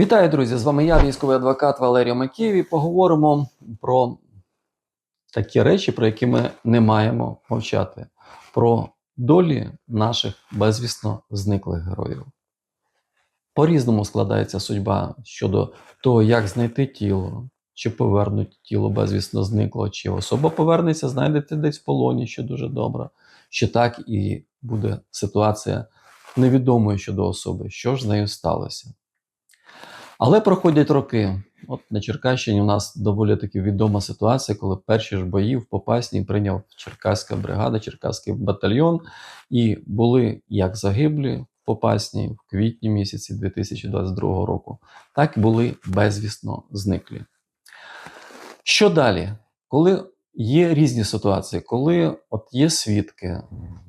Вітаю, друзі! З вами я, військовий адвокат Валерій Макієв, і поговоримо про такі речі, про які ми не маємо мовчати: про долі наших безвісно зниклих героїв. По-різному складається судьба щодо того, як знайти тіло, чи повернуть тіло безвісно зниклого, чи особа повернеться, знайдете десь в полоні, що дуже добре. Чи так і буде ситуація невідомою щодо особи, що ж з нею сталося. Але проходять роки. От на Черкащині у нас доволі таки відома ситуація, коли перші ж бої в Попасній прийняв Черкаська бригада, Черкаський батальйон, і були як загиблі в Попасній в квітні місяці 2022 року, так і були безвісно зниклі. Що далі? Коли є різні ситуації, коли от є свідки,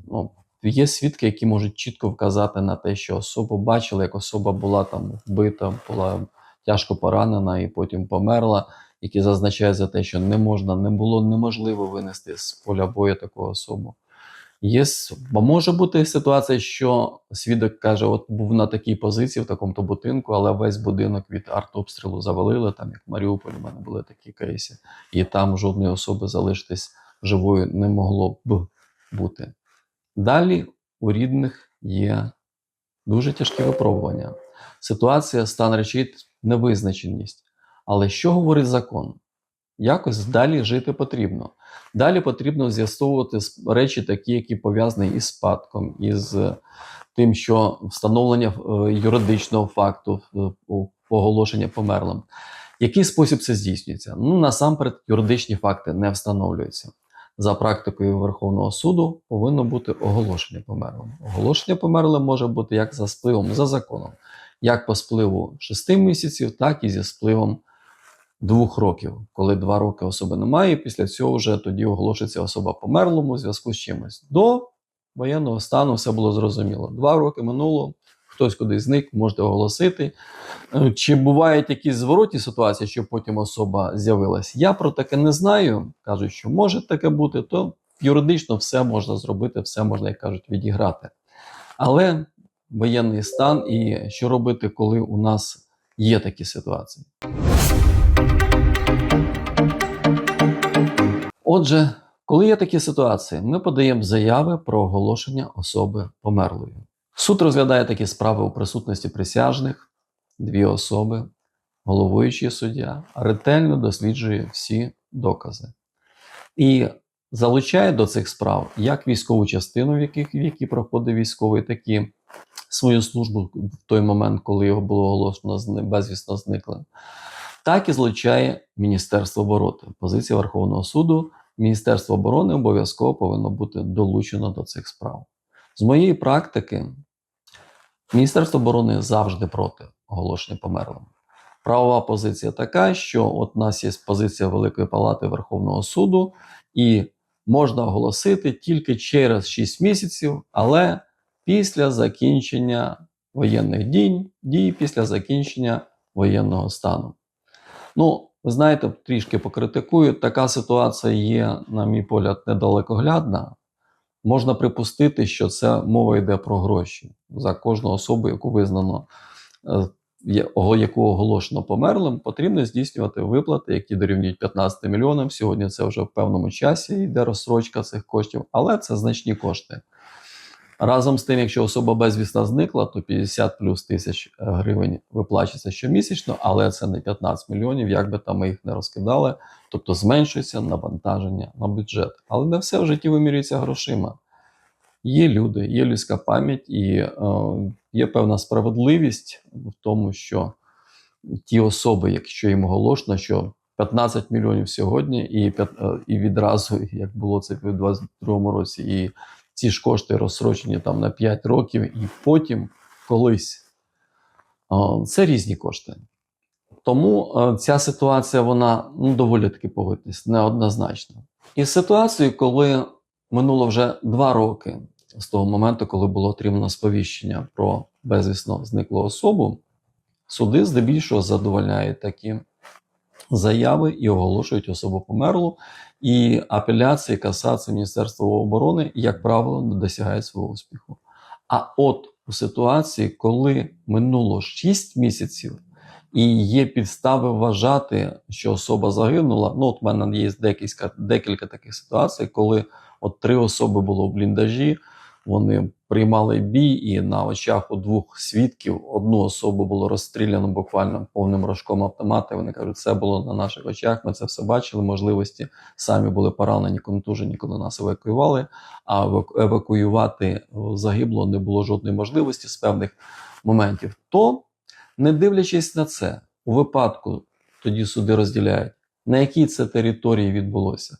ну, є свідки, які можуть чітко вказати на те, що особу бачили, як особа була там вбита, була тяжко поранена і потім померла, які зазначають за те, що не можна, не було неможливо винести з поля бою таку особу. Є, бо може бути ситуація, що свідок каже, от був на такій позиції в такому-то будинку, але весь будинок від артобстрілу завалили, там як в Маріуполі, в мене були такі кейси, і там жодної особи залишитись живою не могло б бути. Далі у рідних є дуже тяжкі випробування. Ситуація, стан речей, невизначеність. Але що говорить закон? Якось далі жити потрібно. Далі потрібно з'ясовувати речі, такі, які пов'язані із спадком, із е, тим, що встановлення е, юридичного факту оголошення померлим. Який спосіб це здійснюється? Ну, насамперед, юридичні факти не встановлюються. За практикою Верховного суду повинно бути оголошення померлим. Оголошення померлим може бути як за спливом, за законом, як по спливу 6 місяців, так і зі спливом двох років, коли два роки особи немає, і після цього вже тоді оголошується особа померлому у зв'язку з чимось. До воєнного стану все було зрозуміло. Два роки минуло, хтось кудись зник, можете оголосити. Е, Чи бувають якісь зворотні ситуації, що потім особа з'явилась? Я про таке не знаю. Кажуть, що може таке бути, то юридично все можна зробити, все можна, як кажуть, відіграти. Але воєнний стан і що робити, коли у нас є такі ситуації? Отже, коли є такі ситуації, ми подаємо заяви про оголошення особи померлою. Суд розглядає такі справи у присутності присяжних, дві особи, головуючий суддя, ретельно досліджує всі докази і залучає до цих справ як військову частину, в, яких, в якій проходить військовий, так і свою службу в той момент, коли його було оголошено безвісно зниклим, так і залучає Міністерство оборони. Позиція Верховного суду Міністерство оборони обов'язково повинно бути долучено до цих справ. З моєї практики, Міністерство оборони завжди проти оголошення померлим. Правова позиція така, що от у нас є позиція Великої Палати Верховного суду, і можна оголосити тільки через 6 місяців, але після закінчення воєнних дій, дій після закінчення воєнного стану. Ну, ви знаєте, трішки покритикую. Така ситуація є, на мій погляд, недалекоглядна. Можна припустити, що це мова йде про гроші за кожну особу, яку визнано, е, яку оголошено померлим, потрібно здійснювати виплати, які дорівнюють 15 мільйонам. Сьогодні це вже в певному часі йде розсрочка цих коштів, але це значні кошти. Разом з тим, якщо особа безвісна зникла, то 50 плюс тисяч е, гривень виплачується щомісячно, але це не 15 мільйонів, як би там ми їх не розкидали. Тобто зменшується навантаження на бюджет. Але не все в житті вимірюється грошима. Є люди, є людська пам'ять і е, є певна справедливість в тому, що ті особи, якщо їм оголошено, що 15 мільйонів сьогодні, і, е, і відразу, як було це в 2022 році, і ці ж кошти розсрочені там на 5 років, і потім колись. Це різні кошти. Тому ця ситуація, вона ну, доволі таки погодьтесь, неоднозначна. І ситуацію, коли минуло вже два роки з того моменту, коли було отримано сповіщення про безвісно зниклу особу, суди здебільшого задовольняють такі заяви і оголошують особу померлу. І апеляції, касації Міністерства оборони, як правило, не досягають свого успіху. А от у ситуації, коли минуло 6 місяців і є підстави вважати, що особа загинула. Ну, от в мене є декілька, декілька таких ситуацій, коли от три особи було в бліндажі, вони приймали бій, і на очах у двох свідків одну особу було розстріляно буквально повним рожком автомата. Вони кажуть, це було на наших очах. Ми це все бачили. Можливості самі були поранені, контужені, коли нас евакуювали. А евакуювати о, загиблого не було жодної можливості з певних моментів. То, не дивлячись на це, у випадку тоді суди розділяють, на якій це території відбулося.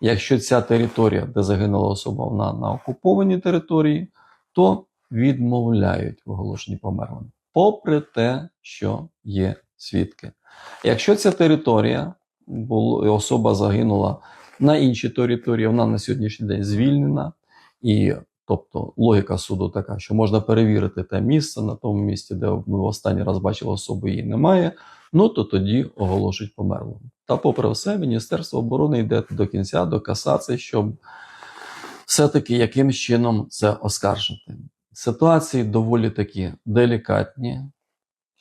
Якщо ця територія, де загинула особа, вона на окупованій території, то відмовляють в оголошенні померлим, попри те, що є свідки. Якщо ця територія було, і особа загинула на іншій території, вона на сьогоднішній день звільнена, і тобто логіка суду така, що можна перевірити те місце на тому місці, де ми в останній раз бачили особу, її немає. Ну то тоді оголошують померлим. Та попри все, Міністерство оборони йде до кінця, до касації, щоб все-таки яким чином це оскаржити. Ситуації доволі такі делікатні,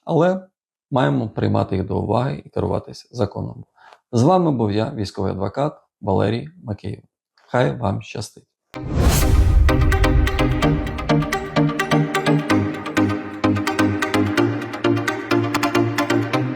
але маємо приймати їх до уваги і керуватися законом. З вами був я, військовий адвокат Валерій Макеєв. Хай вам щастить!